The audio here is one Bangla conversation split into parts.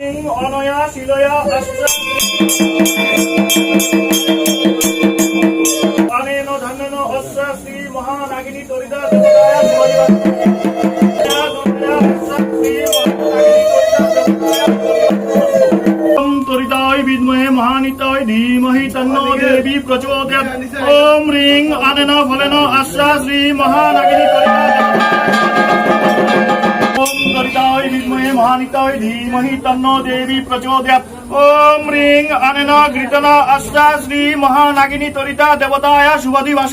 অনয়া শিলয়া অনেন ধন্যন অস্ত্র শ্রী মহানাগিনী তরিদা দেবতায় তরিতায় বিদ্মহে মহানিতায় ধীমহি তন্নো দেবী প্রচোদয়াৎ ওম রিং আনেন ফলেন আশ্রা শ্রী মহানাগিনী তরিদা মহানিতায় ধীমহি তন্নো দেবী প্রচোদয়াৎ ওম রিং আনেন ঘৃতন আশ্রা শ্রী মহানাগিনী তরিতা দেবতায় শুভদিবাস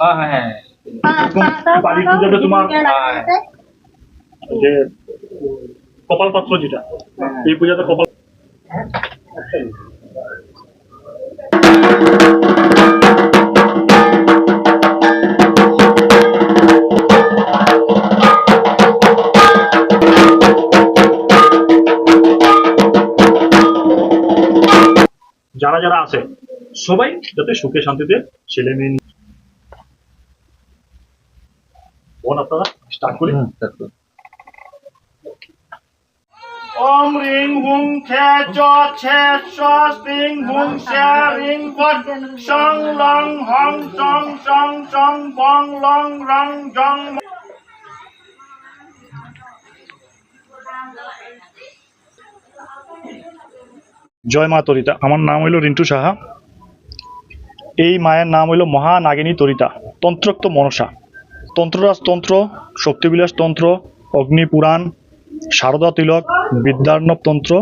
হ্যাঁ হ্যাঁ। বাড়ি পুজোটা তোমার যে কপাল পাত্র যেটা এই পূজাতে কপাল যারা যারা আছে সবাই যাতে সুখে শান্তিতে ছেলে মেয়ে নিয়ে- বোন আপনারা স্টার্ট করি। ওম রিং হুং খে চ ছে স হুং শে রিং সং লং হং চং চং চং বং লং রং জং জয় মা তরিতা। আমার নাম হইল রিন্টু সাহা। এই মায়ের নাম হইল মহানাগিনী তরিতা, তন্ত্রোক্ত মনসা। তন্ত্ররাজ তন্ত্র, শক্তিবিলাস তন্ত্র অগ্নিপুরাণ সারদা তিলক, বিদ্যার্ণব তন্ত্র,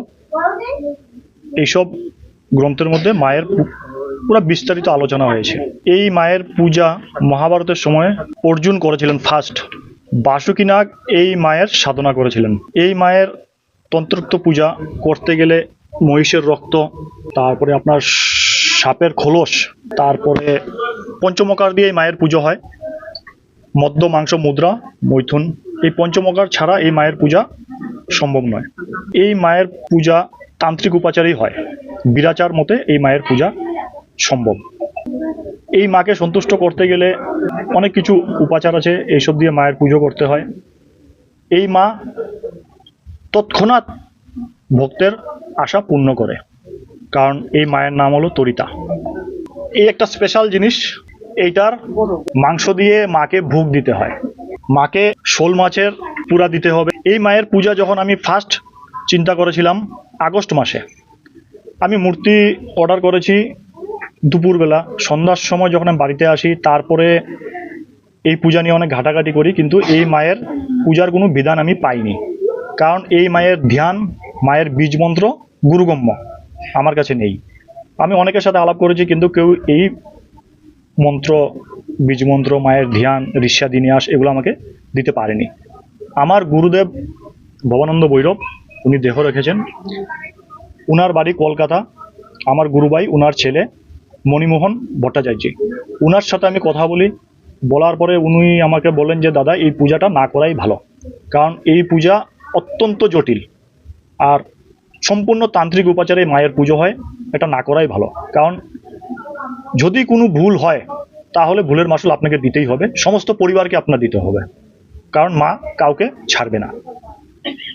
এইসব গ্রন্থের মধ্যে মায়ের পুরো বিস্তারিত আলোচনা হয়েছে। এই মায়ের পূজা মহাভারতের সময় অর্জুন করেছিলেন ফার্স্ট বাসুকিনাগ এই মায়ের সাধনা করেছিলেন। এই মায়ের তন্ত্রোক্ত পূজা করতে গেলে মহিষের রক্ত, তারপরে আপনার সাপের খোলস, তারপরে পঞ্চমকার দিয়ে মায়ের পুজো হয়। মদ্য, মাংস, মুদ্রা, মৈথুন, এই পঞ্চমকার ছাড়া এই মায়ের পূজা সম্ভব নয়। এই মায়ের পূজা তান্ত্রিক উপাচারেই হয়। বিরাচার মতে এই মায়ের পূজা সম্ভব। এই মাকে সন্তুষ্ট করতে গেলে অনেক কিছু উপাচার আছে, এইসব দিয়ে মায়ের পুজো করতে হয়। এই মা তৎক্ষণাৎ ভক্তের আশা পূর্ণ করে, কারণ এই মায়ের নাম হলো তরিতা। এই একটা স্পেশাল জিনিস, এইটার মাংস দিয়ে মাকে ভোগ দিতে হয়। মাকে শোল মাছের পুরা দিতে হবে। এই মায়ের পূজা যখন আমি ফার্স্ট চিন্তা করেছিলাম আগস্ট মাসে, আমি মূর্তি অর্ডার করেছি দুপুরবেলা। সন্ধ্যার সময় যখন আমি বাড়িতে আসি, তারপরে এই পূজা নিয়ে অনেক ঘাটাঘাটি করি, কিন্তু এই মায়ের পূজার কোনো বিধান আমি পাইনি। কারণ এই মায়ের ধ্যান মায়ের বীজ মন্ত্র গুরুগম্য। আমার কাছে নেই। আমি অনেকের সাথে আলাপ করেছি, কিন্তু কেউ এই মন্ত্র বীজ মন্ত্র মায়ের ধ্যান ঋষা দিনিয়াস এগুলো আমাকে দিতে পারেনি। আমার গুরুদেব ভবানন্দ বৈরব উনি দেহ রেখেছেন। উনার বাড়ি কলকাতা। আমার গুরুভাই উনার ছেলে মণিমোহন ভট্টাচার্য। উনার সাথে আমি কথা বলি। বলার পরে উনি আমাকে বলেন যে, দাদা, এই পূজাটা না করাই ভালো। কারণ এই পূজা অত্যন্ত জটিল। আর সম্পূর্ণ তান্ত্রিক উপাচারে মায়ের পুজো হয়, এটা না করাই ভালো। কারণ যদি কোনো ভুল হয়, তাহলে ভুলের মাসুল আপনাকে দিতেই হবে, সমস্ত পরিবারকে আপনার দিতে হবে। কারণ মা কাউকে ছাড়বে না।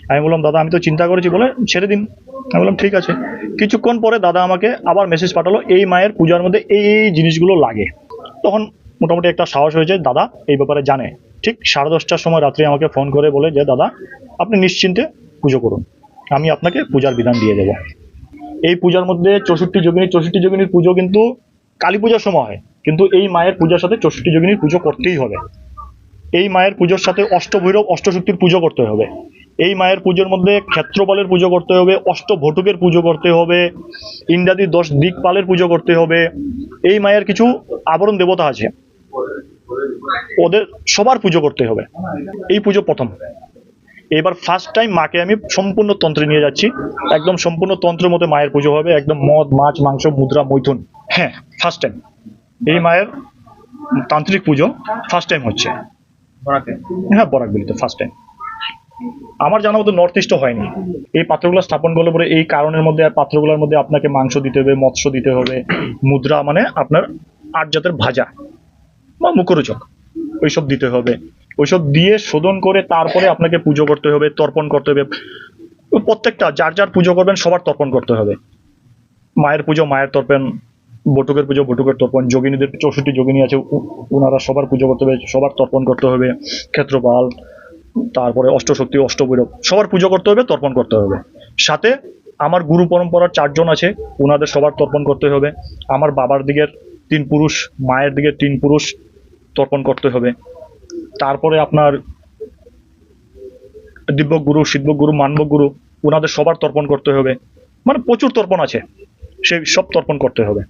আমি বললাম, দাদা, আমি তো চিন্তা করেছি, বলে ছেড়ে দিন। আমি বললাম, ঠিক আছে। কিছুক্ষণ পরে দাদা আমাকে আবার মেসেজ পাঠালো, এই মায়ের পূজার মধ্যে এই এই জিনিসগুলো লাগে। তখন মোটামুটি একটা সাহস হয়েছে, দাদা, এই ব্যাপারে জানে। ঠিক সাড়ে দশটার সময় রাত্রে আমাকে ফোন করে বলে যে, দাদা, আপনি নিশ্চিন্তে পুজো করুন। আমি আপনাকে পূজার বিধান দিয়ে দেবো। এই পূজার মধ্যে চৌষট্টি যোগিনী, চৌষট্টি যোগিনীর পুজো কিন্তু কালী পূজার সময় হয়। কিন্তু এই মায়ের পূজার সাথে চৌষট্টি যোগিনীর পুজো করতেই হবে। এই মায়ের পুজোর সাথে অষ্টভৈরব, অষ্টশক্তির পুজো করতে হবে। এই মায়ের পুজোর মধ্যে ক্ষেত্রপালের পুজো করতে হবে, অষ্টভটুকের পুজো করতে হবে, ইন্দ্রাদি দশ দিকপালের পুজো করতে হবে। এই মায়ের কিছু আবরণ দেবতা আছে। ওদের সবার পুজো করতে হবে। এই পুজো প্রথম। এবার ফার্স্ট টাইম মাকে আমি সম্পূর্ণ তন্ত্রে নিয়ে যাচ্ছি। একদম সম্পূর্ণ তন্ত্রের মধ্যে মায়ের পুজো হবে একদম মদ মাছ মাংস মুদ্রা মৈথুন। হ্যাঁ ফার্স্ট টাইম এই মায়ের তান্ত্রিক পুজো ফার্স্ট টাইম হচ্ছে। বরাকে হ্যাঁ বরাকবিলিতে ফার্স্ট টাইম আমার জানা মতো নর্থ ইস্টও হয়নি। এই পাত্রগুলো স্থাপন করলে পরে এই কারণের মধ্যে আর পাত্রগুলোর মধ্যে আপনাকে মাংস দিতে হবে মৎস্য দিতে হবে মুদ্রা মানে আপনার আট জাতের ভাজা বা মুখরোচক ওইসব দিতে হবে। ওইসব দিয়ে শোধন করে তারপরে আপনাকে পুজো করতে হবে, তর্পণ করতে হবে। প্রত্যেকটা, যার যার পুজো করবেন, সবার তর্পণ করতে হবে। মায়ের পুজো, মায়ের তর্পণ, বটুকের পুজো, বটুকের তর্পণ, যোগিনীদের, চৌষট্টি যোগিনী আছে ওনারা সবার পুজো করতে হবে, সবার তর্পণ করতে হবে, ক্ষেত্রপাল, তারপরে অষ্টশক্তি, অষ্টভৈরব, সবার পুজো করতে হবে, তর্পণ করতে হবে। সাথে আমার গুরু পরম্পরার চারজন আছে ওনাদের সবার তর্পণ করতে হবে। আমার বাবার দিকের তিন পুরুষ, মায়ের দিকের তিন পুরুষ তর্পণ করতে হবে। তারপরে আপনার দিব্য গুরু সিদ্ধ গুরু মানব গুরু ওনাদের সবার তর্পণ করতে হবে। মানে প্রচুর তর্পণ আছে। সেই সব তর্পণ করতে হবে।